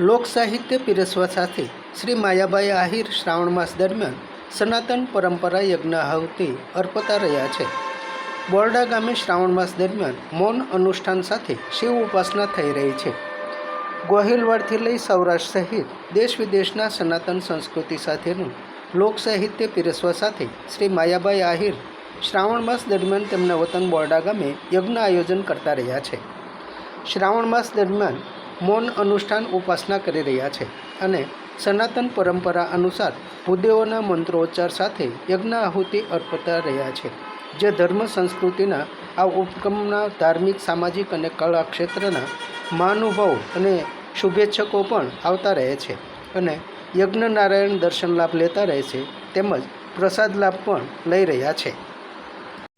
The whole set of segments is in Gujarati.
લોક સાહિત્ય પીરસવા સાથે શ્રી માયાબાઈ આહિર શ્રાવણ માસ દરમિયાન સનાતન પરંપરા યજ્ઞ આહુતિ અર્પતા રહ્યા છે. બોરડા ગામે શ્રાવણ માસ દરમિયાન મૌન અનુષ્ઠાન સાથે શિવ ઉપાસના થઈ રહી છે. ગોહિલવાડથી લઈ સૌરાષ્ટ્ર સહિત દેશ વિદેશના સનાતન સંસ્કૃતિ સાથેનું લોક સાહિત્ય પીરસવા સાથે શ્રી માયાબાઈ આહિર શ્રાવણ માસ દરમિયાન તેમના વતન બોરડા ગામે યજ્ઞ આયોજન કરતા રહ્યા છે. શ્રાવણ માસ દરમિયાન મૌન અનુષ્ઠાન ઉપાસના કરી રહ્યા છે અને સનાતન પરંપરા અનુસાર ભૂદેવોના મંત્રોચ્ચાર સાથે યજ્ઞ આહુતિ અર્પતા રહ્યા છે. જે ધર્મ સંસ્કૃતિના આ ઉપક્રમના ધાર્મિક સામાજિક અને કળા ક્ષેત્રના મહાનુભાવો અને શુભેચ્છકો પણ આવતા રહે છે અને યજ્ઞ નારાયણ દર્શન લાભ લેતા રહે છે તેમજ પ્રસાદ લાભ પણ લઈ રહ્યા છે.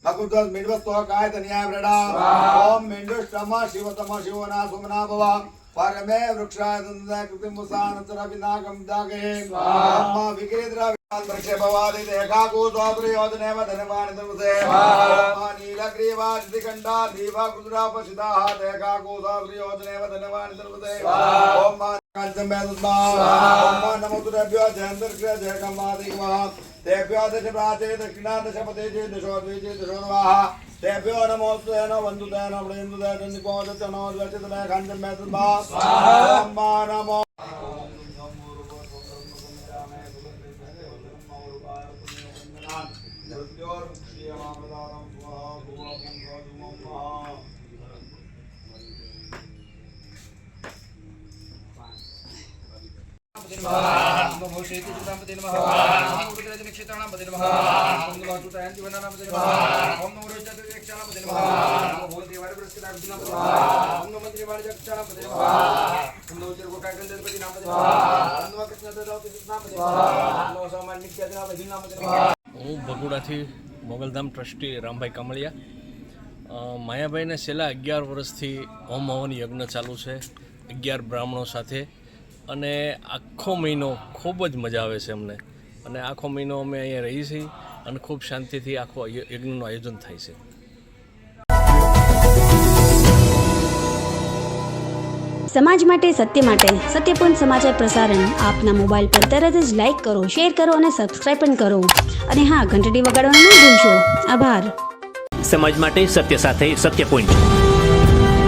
ભગવદ્ મિડવસ્તો કાય તન્યાય બ્રડા ઓમ મિંડુષ્ટમ શિવતમ શિવના સુમના ભવ. परमे वृक्षादन्तकृतिमुसानन्तरविनाकं दागहे स्वाहा विकेन्द्रा प्रक्षेपवादिदेकाकूतोप्रयोजनेव धनमानितमुसे नीलग्रीवादिकण्डा दीवाकुन्द्रापशिताः देकाकूतोप्रयोजनेव धनमानितमुसे स्वाहा യജ്ഞം വേദസ്മാനമുദ്രഭ്യോ ജയന്തർഗ്രജയകമാദിവാ തേഭ്യോ ദശ പ്രാചേ ദക്ഷിണാന്ത ശപതേ ജയ ദശോ ദ്വേ ദശോർവാഹ തേഭ്യോ നമോസ്തേനോ ബന്ധുദേനോ വൃന്ദുദേനോ നിപോദത്തനോ ലക്ഷിതലേ ഖണ്ഡം വേദസ്മാ നമോ മൃത്യോർ ശ്രീയമാമൃതാനം હું બગુડાથી મોગલધામ ટ્રસ્ટી રામભાઈ કમળિયા. માયાભાઈને છેલ્લા અગિયાર વર્ષથી હોમ હવન યજ્ઞ ચાલુ છે. અગિયાર બ્રાહ્મણો સાથે અને આખો મહિનો ખૂબ જ મજા આવે છે અમને. અને આખો મહિનો અમે અહીંયા રહીએ છીએ અને ખૂબ શાંતિથી આખો યજ્ઞનું આયોજન થાય છે. સમાજ માટે સત્ય માટે સત્યપૂર્ણ સમાચાર પ્રસારણ આપના મોબાઈલ પર તરત જ લાઈક કરો શેર કરો અને સબસ્ક્રાઇબ પણ કરો. અને હા ઘંટડી વગાડવાનું ન ભૂલશો. આભાર. સમાજ માટે સત્ય સાથે સત્યપુંજ.